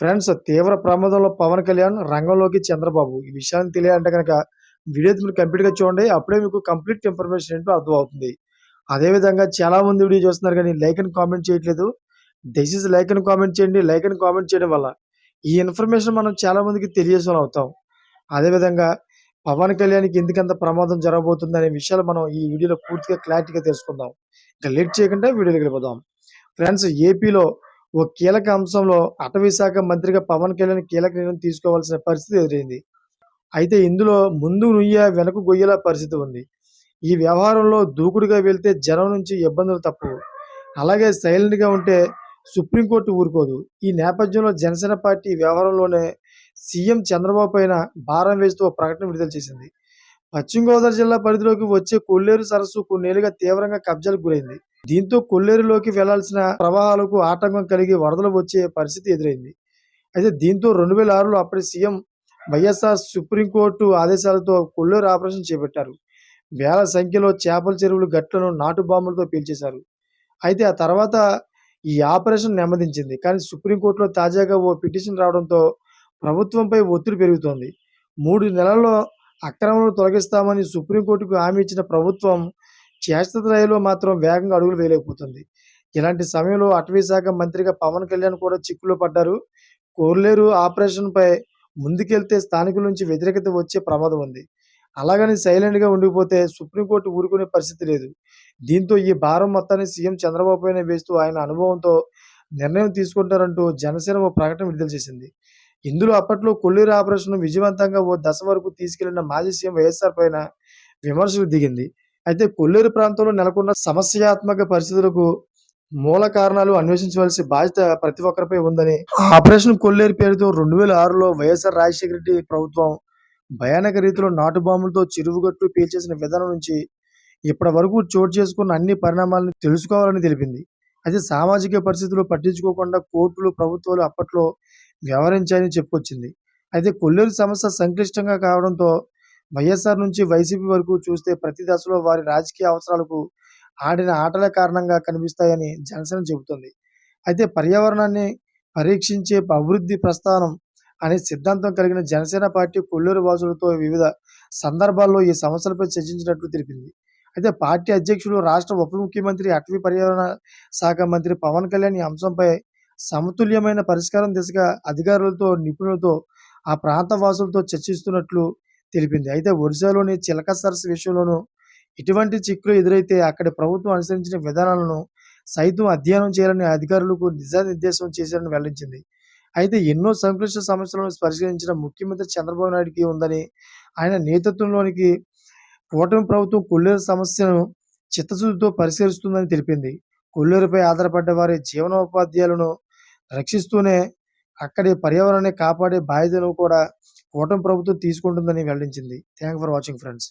Friends తీవ్ర ప్రమాదంలో పవన్ కళ్యాణ్ రంగంలోకి చంద్రబాబు. ఈ విషయాన్ని తెలియాలంటే కనుక వీడియో మీరు కంప్లీట్గా చూడండి. అప్పుడే మీకు కంప్లీట్ ఇన్ఫర్మేషన్ ఏంటో అర్థం అవుతుంది అదేవిధంగా చాలామంది వీడియో చూస్తున్నారు కానీ లైక్ అని కామెంట్ చేయట్లేదు. దయచేసి లైక్ అని కామెంట్ చేయండి. లైక్ అని కామెంట్ చేయడం వల్ల ఈ ఇన్ఫర్మేషన్ మనం చాలామందికి తెలియజేసిన అవుతాం. అదేవిధంగా పవన్ కళ్యాణ్కి ఎందుకంత ప్రమాదం జరగబోతుంది అనే విషయాలు మనం ఈ వీడియోలో పూర్తిగా క్లారిటీగా తెలుసుకుందాం. ఇంకా లేట్ చేయకుండా వీడియోలు వెళ్ళిపోదాం. ఫ్రెండ్స్ ఏపీలో ఓ కీలక అంశంలో అటవీశాఖ మంత్రిగా పవన్ కళ్యాణ్ కీలక నిర్ణయం తీసుకోవాల్సిన పరిస్థితి ఎదురైంది. అయితే ఇందులో ముందు నుయ్య వెనక గొయ్యేలా పరిస్థితి ఉంది. ఈ వ్యవహారంలో దూకుడుగా వెళ్తే జనం నుంచి ఇబ్బందులు తప్పవు అలాగే సైలెంట్గా ఉంటే సుప్రీంకోర్టు ఊరుకోదు. ఈ నేపథ్యంలో జనసేన పార్టీ వ్యవహారంలోనే సీఎం చంద్రబాబు పైన భారం వేస్తూ ఓ ప్రకటన విడుదల చేసింది. పశ్చిమ గోదావరి జిల్లా పరిధిలోకి వచ్చే కొల్లేరు సరస్సు కొన్నేళ్ళుగా తీవ్రంగా కబ్జాలకు గురైంది. దీంతో కొల్లేరులోకి వెళ్ళాల్సిన ప్రవాహాలకు ఆటంకం కలిగి వరదలు వచ్చే పరిస్థితి ఎదురైంది. అయితే దీంతో రెండు వేల ఆరులో అప్పటి సీఎం వైఎస్ఆర్ సుప్రీంకోర్టు ఆదేశాలతో కొల్లేరు ఆపరేషన్ చేపట్టారు. వేల సంఖ్యలో చేపల చెరువులు గట్లను నాటు బాంబులతో పీల్చేశారు. అయితే ఆ తర్వాత ఈ ఆపరేషన్ నెమ్మదించింది. కానీ సుప్రీంకోర్టులో తాజాగా ఓ పిటిషన్ రావడంతో ప్రభుత్వంపై ఒత్తిడి పెరుగుతోంది. మూడు నెలల్లో అక్రమాలను తొలగిస్తామని సుప్రీంకోర్టుకు హామీ ఇచ్చిన ప్రభుత్వం చేష్టస్థాయిలో మాత్రం వేగంగా అడుగులు వేయలేకపోతుంది. ఇలాంటి సమయంలో అటవీశాఖ మంత్రిగా పవన్ కళ్యాణ్ కూడా చిక్కులో పడ్డారు. కోర్లేరు ఆపరేషన్పై ముందుకెళ్తే స్థానికుల నుంచి వ్యతిరేకత వచ్చే ప్రమాదం ఉంది. అలాగని సైలెంట్గా ఉండిపోతే సుప్రీంకోర్టు ఊరుకునే పరిస్థితి లేదు. దీంతో ఈ భారం మొత్తాన్ని సీఎం చంద్రబాబు పైన వేస్తూ ఆయన అనుభవంతో నిర్ణయం తీసుకుంటారంటూ జనసేన ఓ ప్రకటన విడుదల చేసింది. ఇందులో అప్పట్లో కొల్లేరు ఆపరేషన్ విజయవంతంగా ఓ దశ వరకు తీసుకెళ్ళిన మాజీ సీఎం వైఎస్ఆర్ పైన విమర్శలు దిగింది. అయితే కొల్లేరు ప్రాంతంలో నెలకొన్న సమస్యాత్మక పరిస్థితులకు మూల కారణాలు అన్వేషించవలసిన బాధ్యత ప్రతి ఒక్కరిపై ఉందని ఆపరేషన్ కొల్లేరు పేరుతో రెండు వేల ఆరులో వైఎస్ఆర్ రాజశేఖర రెడ్డి ప్రభుత్వం భయానక రీతిలో నాటు బాంబులతో చెరువుగట్లు పీల్చేసిన విధానం నుంచి ఇప్పటి వరకు చోటు చేసుకున్న అన్ని పరిణామాలను తెలుసుకోవాలని తెలిపింది. అయితే సామాజిక పరిస్థితులు పట్టించుకోకుండా కోర్టులు ప్రభుత్వాలు అప్పట్లో వ్యవహరించాయని చెప్పుకొచ్చింది. అయితే కొల్లేరు సమస్య సంక్లిష్టంగా కావడంతో వైఎస్ఆర్ నుంచి వైసీపీ వరకు చూస్తే ప్రతి దశలో వారి రాజకీయ అవసరాలకు ఆడిన ఆటల కారణంగా కనిపిస్తాయని జనసేన చెబుతుంది. అయితే పర్యావరణాన్ని పరీక్షించే అభివృద్ధి ప్రస్థానం అనే సిద్ధాంతం కలిగిన జనసేన పార్టీ కొల్లూరు వాసులతో వివిధ సందర్భాల్లో ఈ సమస్యలపై చర్చించినట్లు తెలిపింది. అయితే పార్టీ అధ్యక్షుడు రాష్ట్ర ఉప ముఖ్యమంత్రి అటవీ పర్యావరణ శాఖ మంత్రి పవన్ కళ్యాణ్ ఈ అంశంపై సమతుల్యమైన పరిష్కారం దిశగా అధికారులతో నిపుణులతో ఆ ప్రాంత వాసులతో చర్చిస్తున్నట్లు తెలిపింది. అయితే ఒడిశాలోని చిలక సరస్సు విషయంలోనూ ఇటువంటి చిక్కులు ఎదురైతే అక్కడి ప్రభుత్వం అనుసరించిన విధానాలను సైతం అధ్యయనం చేయాలని అధికారులకు దిశానిర్దేశం చేశారని వెల్లడించింది. అయితే ఎన్నో సంక్లిష్ట సమస్యలను పరిష్కరించిన ముఖ్యమంత్రి చంద్రబాబు నాయుడుకి ఉందని ఆయన నేతృత్వంలోనికి కూటమి ప్రభుత్వం కొల్లేరు సమస్యను చిత్తశుద్ధితో పరిష్కరిస్తుందని తెలిపింది. కొల్లేరుపై ఆధారపడ్డ వారి జీవనోపాధ్యాయులను రక్షిస్తూనే అక్కడి పర్యావరణాన్ని కాపాడే బాధ్యతను కూడా కూటమి ప్రభుత్వం తీసుకుంటుందని వెల్లడించింది. Thank for watching friends